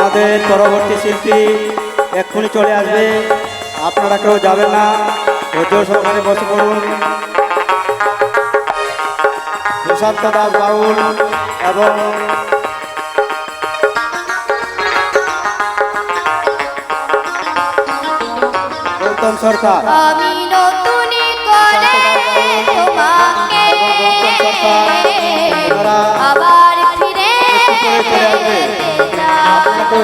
আমাদের পরবর্তী শিল্পী এক্ষুনি চলে আসবে। আপনারা কেউ যাবেন না। ওদের সহকারে বসে পড়ুন। প্রশান্ত দাস বাউল এবং গৌতম সরকার। সরকার।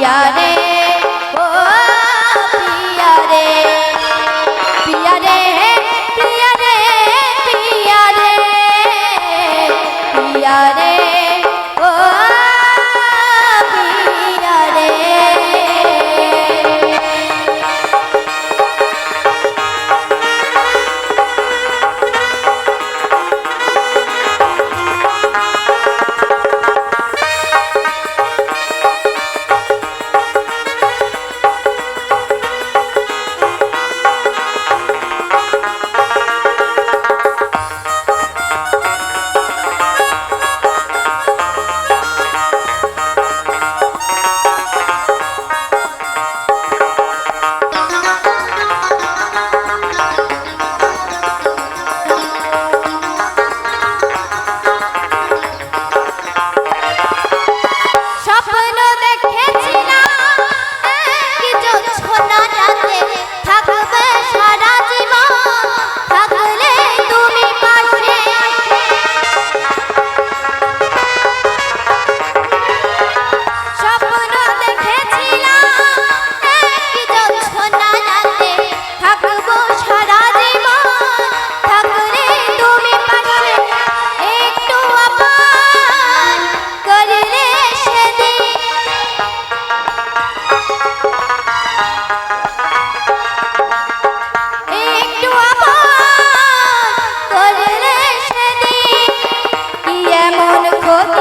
Yeah. 여러분.